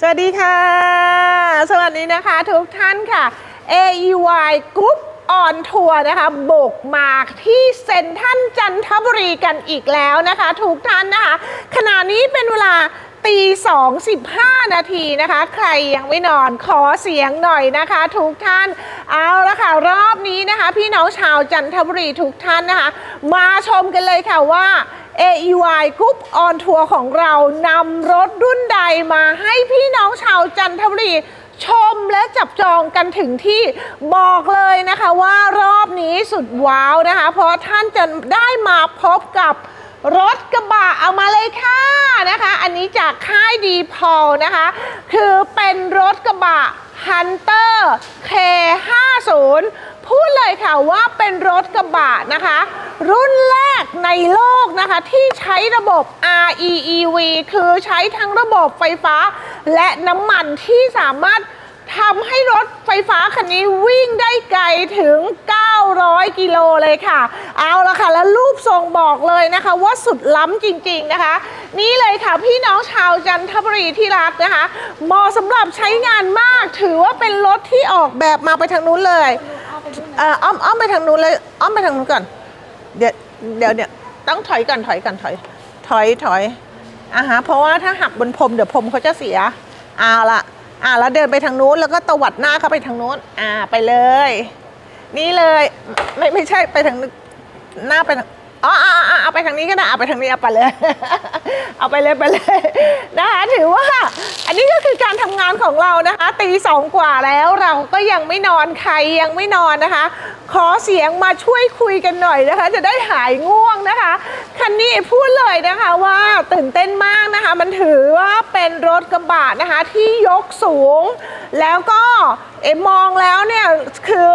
สวัสดีค่ะ สวัสดีนะคะทุกท่านค่ะ AEY Group on Tour นะคะบุกมาที่เซ็นทรันจันทบุรีกันอีกแล้วนะคะทุกท่านนะคะ ขณะนี้เป็นเวลาตีสองสิบห้านาทีนะคะ ใครยังไม่นอนขอเสียงหน่อยนะคะทุกท่านเอาละ พี่น้องชาวจันทบุรีทุกท่านนะคะ มาชมกันเลยค่ะว่า AEY Group on Tour ของเรานำรถรุ่นใดมาให้พี่น้องชาวจันทบุรีชมและจับจองกันถึงที่บอกเลยนะคะว่ารอบนี้สุดว้าวนะคะ เพราะท่านจะได้มาพบกับรถกระบะเอามาเลยค่ะนะคะ อันนี้จากค่ายดีพอลนะคะ คือเป็นรถกระบะ Hunter K50 พูดเลยค่ะว่าเป็นรถกระบะนะคะ รุ่นแรกในโลกนะคะที่ใช้ระบบ REEV คือใช้ทั้งระบบไฟฟ้า และน้ำมันที่สามารถทำให้รถไฟฟ้าคันนี้วิ่งได้ไกลถึง 900 กิโลเลยค่ะ เอาละค่ะ แล้วรูปทรงบอกเลยนะคะ ว่าสุดล้ำจริงๆนะคะ นี่เลยค่ะพี่น้องชาวจันทบุรีที่รักนะคะเหมาะสำหรับใช้งานมากถือว่าเป็นรถที่ออกแบบมาไปทางนู้นเลย เอ่ออ้อมอ้อมไปทางนู้นเลยอ้อมไปทางนู้นก่อน เดี๋ยวเดี๋ยวเนี่ยต้องถอยก่อนถอยก่อนถอย ถอยถอยอ่าฮะเพราะว่าถ้าหักบนพรมเดี๋ยวพรมเขาจะเสียเอาละอ่าแล้วเดินไปทางนู้นแล้วก็ตวัดหน้าเข้าไปทางนู้นอ่าไปเลย นี่เลย ไม่ไม่ใช่ไปทางหน้าไปทาง อ๋อเอาไปทางนี้ก็ได้เอาไปทางนี้เอาไปเลย เอาไปเลยไปเลยนะคะถือว่า อันนี้ก็คือการทำงานของเรานะคะตีสองกว่าแล้วเราก็ยังไม่นอนใครยังไม่นอนนะคะ ขอเสียงมาช่วยคุยกันหน่อยนะคะ จะได้หายง่วงนะคะ คันนี้พูดเลยนะคะว่าตื่นเต้นมากนะคะ มันถือว่าเป็นรถกระบะนะคะที่ยกสูง แล้วก็เอมองแล้วเนี่ยคือ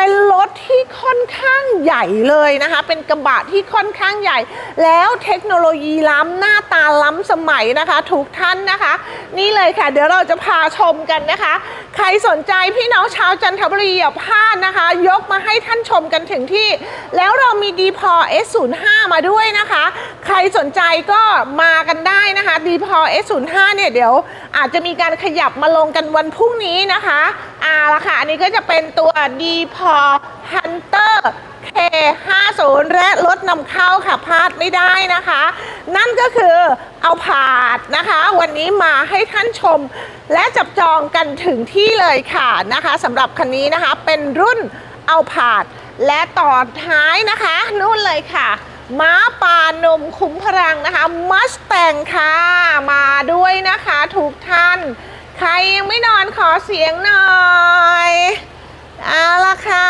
เป็นรถที่ค่อนข้างใหญ่เลยนะคะ เป็นกระบะที่ค่อนข้างใหญ่ แล้วเทคโนโลยีล้ำหน้าตาล้ำสมัยนะคะ ทุกท่านนะคะ นี่เลยค่ะ เดี๋ยวเราจะพาชมกันนะคะ ใครสนใจพี่น้องชาวจันทบุรีอย่าพลาดนะคะ ยกมาให้ท่านชมกันถึงที่ แล้วเรามีดีพอ S05 มาด้วยนะคะ ใครสนใจก็มากันได้นะคะดีพอ S05 เนี่ยเดี๋ยวอาจจะมีการขยับมาลงกันวันพรุ่งนี้นะคะอ่าละค่ะ อันนี้ก็จะเป็นตัวดีพอ Hunter K50 และรถนำเข้าค่ะพลาดไม่ได้นะคะ นั่นก็คือเอาผาดนะคะ วันนี้มาให้ท่านชม และจับจองกันถึงที่เลยค่ะนะคะสำหรับคันนี้นะคะเป็นรุ่นเอาผาด และต่อท้ายนะคะนู่นเลยค่ะม้าป่านมคุ้มพลังนะคะมัสแตงค่ะ มาด้วยนะคะทุกท่าน ใครยังไม่นอนขอเสียงหน่อย เอาละค่ะ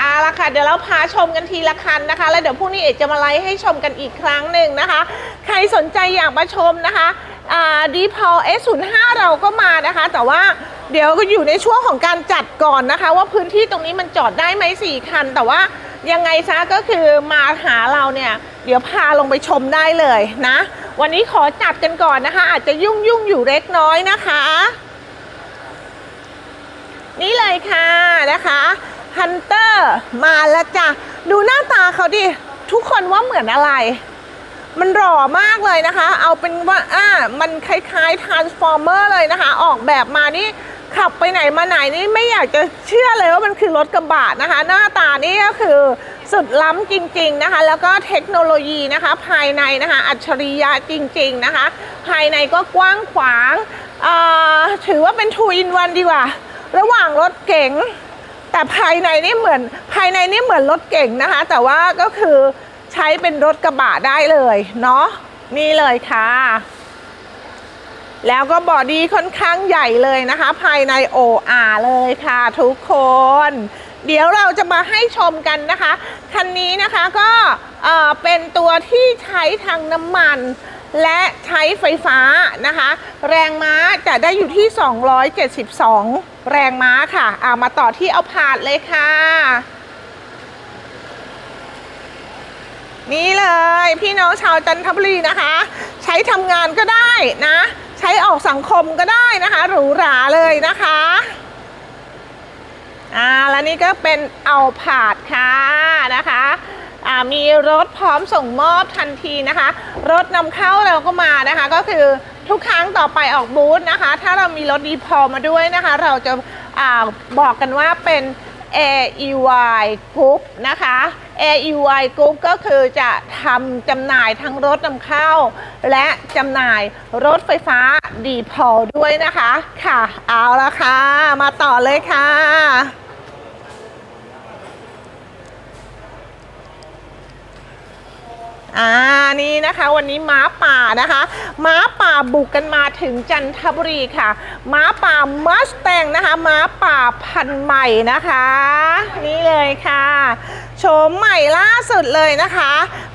เอาละค่ะ เดี๋ยวเราพาชมกันทีละคันนะคะ แล้วเดี๋ยวพรุ่งนี้เอกจะมาไลฟ์ให้ชมกันอีกครั้งหนึ่งนะคะ ใครสนใจอยากมาชมนะคะดีพอ S05 เราก็มานะคะ แต่ว่าเดี๋ยวก็อยู่ในช่วงของการจัดก่อนนะคะ ว่าพื้นที่ตรงนี้มันจอดได้ไหมสี่คัน แต่ว่ายังไงซะก็คือมาหาเราเนี่ย เดี๋ยวพาลงไปชมได้เลยนะ วันนี้ขอจัดกันก่อนนะคะ อาจจะยุ่งยุ่งอยู่เล็กน้อยนะคะ นี่เลยค่ะนะคะฮันเตอร์มาแล้วจ้ะ ดูหน้าตาเขาดิ ทุกคนว่าเหมือนอะไร มันหล่อมากเลยนะคะ เอาเป็นว่าอ่ามันคล้ายๆ transformer เลยนะคะ ออกแบบมานี่ขับไปไหนมาไหนนี่ไม่อยากจะเชื่อเลยว่ามันคือรถกระบะนะคะ หน้าตานี่ก็คือสุดล้ำจริง ๆนะคะ แล้วก็เทคโนโลยีนะคะ ภายในนะคะ อัจฉริยะจริง ๆนะคะ ภายในก็กว้างขวางอ่าถือว่าเป็น two in one ดีกว่า ระหว่างรถเก๋งแต่ภายในนี่เหมือนภายในนี่เหมือนรถเก่งนะคะ แต่ว่าก็คือใช้เป็นรถกระบะได้เลยเนาะนี่เลยค่ะ แล้วก็บอดี้ค่อนข้างใหญ่เลยนะคะ ภายในโออาเลยค่ะทุกคน เดี๋ยวเราจะมาให้ชมกันนะคะ คันนี้นะคะก็เอ่อเป็นตัวที่ใช้ทางน้ำมัน และใช้ไฟฟ้านะคะ แรงม้าจะได้อยู่ที่ 272 แรงม้าค่ะเอามาต่อที่เอาผาดเลยค่ะ นี่เลยพี่น้องชาวจันทบุรีนะคะ ใช้ทำงานก็ได้นะ ใช้ออกสังคมก็ได้นะคะหรูหราเลยนะคะอ่าแล้วนี่ก็เป็นเอาผาดค่ะนะคะ มีรถพร้อมส่งมอบทันทีนะคะ รถนำเข้าเราก็มานะคะ ก็คือทุกครั้งต่อไปออกบูธนะคะ ถ้าเรามีรถดีพอมาด้วยนะคะ เราจะอาบอกกันว่าเป็น AEY Group นะคะ AEY Group ก็คือจะทำจำหน่ายทั้งรถนำเข้า และจำหน่ายรถไฟฟ้าดีพอด้วยนะคะ ค่ะ เอาละค่ะ มาต่อเลยค่ะ อ่านี่นะคะวันนี้ม้าป่านะคะม้าป่าบุกกันมาถึงจันทบุรีค่ะ ม้าป่ามัสแตงนะคะม้าป่าพันธุ์ใหม่นะคะ นี่เลยค่ะโฉมใหม่ล่าสุดเลยนะคะ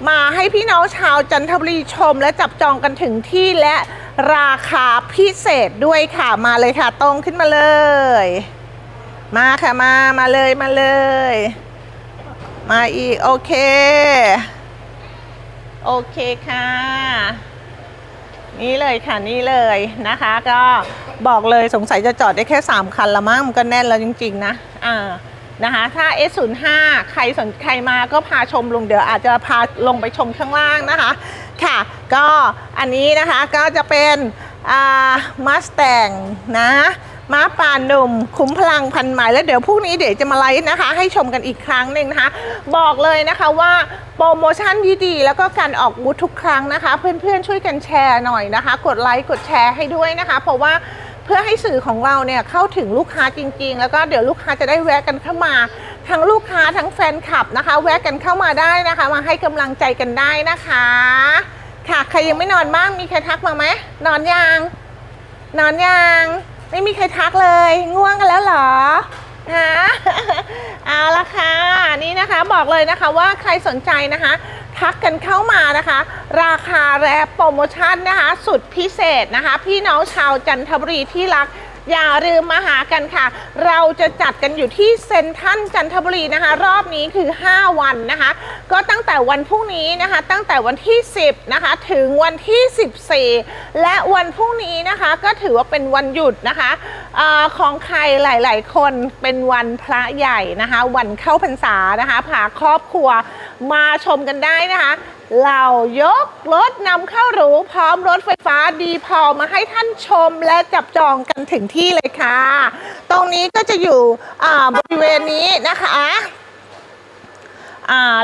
มาให้พี่น้องชาวจันทบุรีชมและจับจองกันถึงที่และราคาพิเศษด้วยค่ะมาเลยค่ะ ตรงขึ้นมาเลย มาค่ะมามาเลยมาเลย มาอีกโอเค โอเคค่ะ นี่เลยค่ะนี่เลยนะคะ ก็บอกเลยสงสัยจะจอดได้แค่ 3 คันละมั้งมันก็แน่นแล้วจริง ๆ นะอ่านะคะถ้า S05 ใครสนใครมาก็พาชมลงเดี๋ยวอาจจะพาลงไปชมข้างล่างนะคะ ค่ะ ก็อันนี้นะคะก็จะเป็นอ่ามัสแตงนะ ม้าป่าหนุ่มคุ้มพลังพันหมายแล้วเดี๋ยวพรุ่งนี้เดี๋ยวจะมาไลฟ์นะคะ ให้ชมกันอีกครั้งหนึ่งนะคะ บอกเลยนะคะว่าโปรโมชั่นดีๆแล้วก็การออกบูธทุกครั้งนะคะ เพื่อนๆช่วยกันแชร์หน่อยนะคะ กดไลค์กดแชร์ให้ด้วยนะคะ เพราะว่าเพื่อให้สื่อของเราเนี่ยเข้าถึงลูกค้าจริง ๆ แล้วก็เดี๋ยวลูกค้าจะได้แวะกันเข้ามา ทั้งลูกค้าทั้งแฟนคลับนะคะ แวะกันเข้ามาได้นะคะ มาให้กำลังใจกันได้นะคะ ค่ะใครยังไม่นอนบ้างมีใครทักมาไหมนอนยังนอนยัง ไม่มีใครทักเลย ง่วงกันแล้วเหรอฮะเอาละค่ะ นี่นะคะบอกเลยนะคะว่าใครสนใจนะคะ ทักกันเข้ามานะคะ ราคาและโปรโมชั่นนะคะ สุดพิเศษนะคะ พี่น้องชาวจันทบุรีที่รัก อย่าลืมมาหากันค่ะ เราจะจัดกันอยู่ที่เซ็นทรัลจันทบุรีนะคะ รอบนี้คือ 5 วันนะคะ ก็ตั้งแต่วันพรุ่งนี้นะคะ ตั้งแต่วันที่ 10 นะคะ ถึงวันที่ 14 และวันพรุ่งนี้นะคะ ก็ถือว่าเป็นวันหยุดนะคะอของใครหลาย ๆ คนเป็นวันพระใหญ่นะคะ วันเข้าพรรษานะคะพาครอบครัวมาชมกันได้นะคะ เรายกรถนำเข้าหรูพร้อมรถไฟฟ้าดีพอมาให้ท่านชมและจับจองกันถึงที่เลยค่ะ ตรงนี้ก็จะอยู่บริเวณนี้นะคะ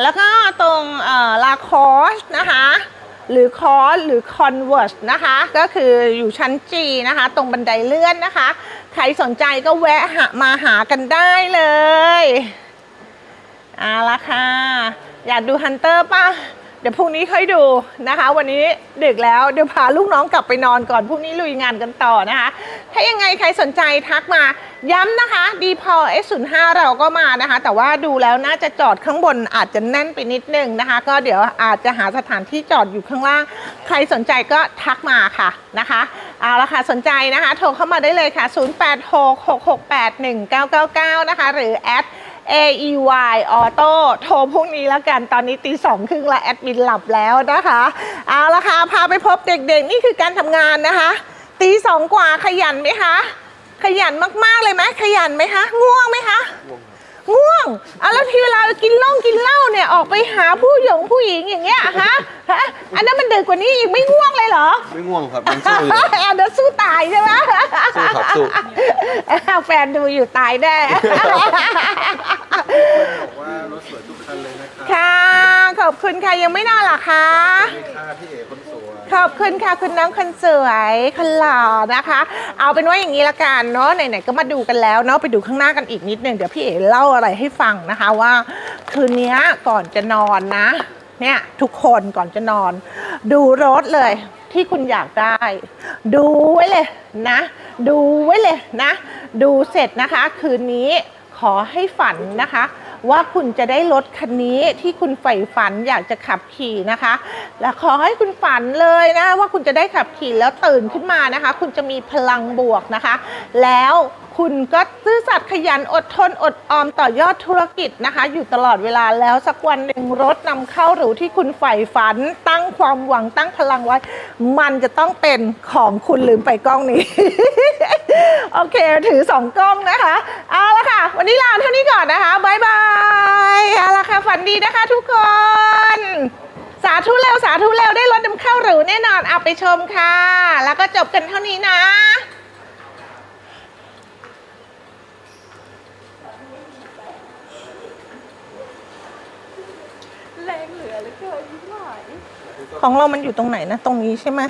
แล้วก็ตรงลาคอสนะคะหรือคอสหรือคอนเวิร์สนะคะ ก็คืออยู่ชั้นจีนะคะ ตรงบันไดเลื่อนนะคะ ใครสนใจก็แวะามาหากันได้เลยเอาละค่ะ อยากดูฮันเตอร์ป่ะ เดี๋ยวพรุ่งนี้ค่อยดูนะคะ วันนี้ดึกแล้วเดี๋ยวพาลูกน้องกลับไปนอนก่อนพรุ่งนี้ลุยงานกันต่อนะคะ ถ้ายังไงใครสนใจทักมาย้ำนะคะดีพอ S05 เราก็มานะคะ แต่ว่าดูแล้วน่าจะจอดข้างบนอาจจะแน่นไปนิดนึงนะคะ ก็เดี๋ยวอาจจะหาสถานที่จอดอยู่ข้างล่าง ใครสนใจก็ทักมาค่ะนะคะเอาละค่ะสนใจนะคะ โทรเข้ามาได้เลยค่ะ 0866681999 นะคะ หรือแอด AEY Auto โทรพรุ่งนี้แล้วกันตอนนี้ตีสองครึ่งแล้วแอดมินหลับแล้วนะคะ เอาละค่ะ พาไปพบเด็กๆ นี่คือการทำงานนะคะ ตีสองกว่าขยันไหมคะ ขยันมากๆเลยไหมขยันไหมคะ ง่วงไหมคะง่วงอะแล้วที่เวลากินเหล้ากินเหล้าเนี่ยออกไปหาผู้หญิงผู้หญิงอย่างเงี้ยฮะฮะอันนั้นมันดึกกว่านี้อีกไม่ง่วงเลยเหรอ ไม่ง่วงครับยังสู้อยู่ อันนั้นสู้ตายใช่ไหมสู้ครับสู้แฟนดูอยู่ตายแน่ บอกว่ารถสวยทุกคันเลยนะครับค่ะ ขอบคุณค่ะยังไม่นอนเหรอคะ มีค่าพี่เอกคนสวย ขอบคุณค่ะคุณน้องคนสวยคนหล่อนะคะ เอาเป็นว่าอย่างนี้ละกันเนาะไหนๆก็มาดูกันแล้วเนาะไปดูข้างหน้ากันอีกนิดนึงเดี๋ยวพี่เอ๋เล่าอะไรให้ฟังนะคะว่า คืนนี้ก่อนจะนอนนะ เนี่ยทุกคนก่อนจะนอน ดูรถเลย ที่คุณอยากได้ ดูไว้เลยนะ ดูไว้เลยนะ ดูเสร็จนะคะ คืนนี้ ขอให้ฝันนะคะ ว่าคุณจะได้รถคันนี้ที่คุณใฝ่ฝันอยากจะขับขี่นะคะ และขอให้คุณฝันเลยนะว่าคุณจะได้ขับขี่แล้วตื่นขึ้นมานะคะ คุณจะมีพลังบวกนะคะ แล้ว คุณก็ซื่อสัตย์ขยันอดทนอดออมต่อยอดธุรกิจนะคะ อยู่ตลอดเวลาแล้วสักวันหนึ่งรถนำเข้าหรูที่คุณใฝ่ฝัน ตั้งความหวังตั้งพลังไว้ มันจะต้องเป็นของคุณลืมไปกล้องนี้ โอเค ถือสองกล้องนะคะ เอาละค่ะ วันนี้ลาเท่านี้ก่อนนะคะบายบายเอาละค่ะฝันดีนะคะทุกคน สาธุเร็วสาธุเร็วได้รถนำเข้าหรูแน่นอนเอาไปชมค่ะ แล้วก็จบกันเท่านี้นะ แรงเหลือเลยเกินยิ่งหลายของเรามันอยู่ตรงไหนนะ ตรงนี้ใช่ไหม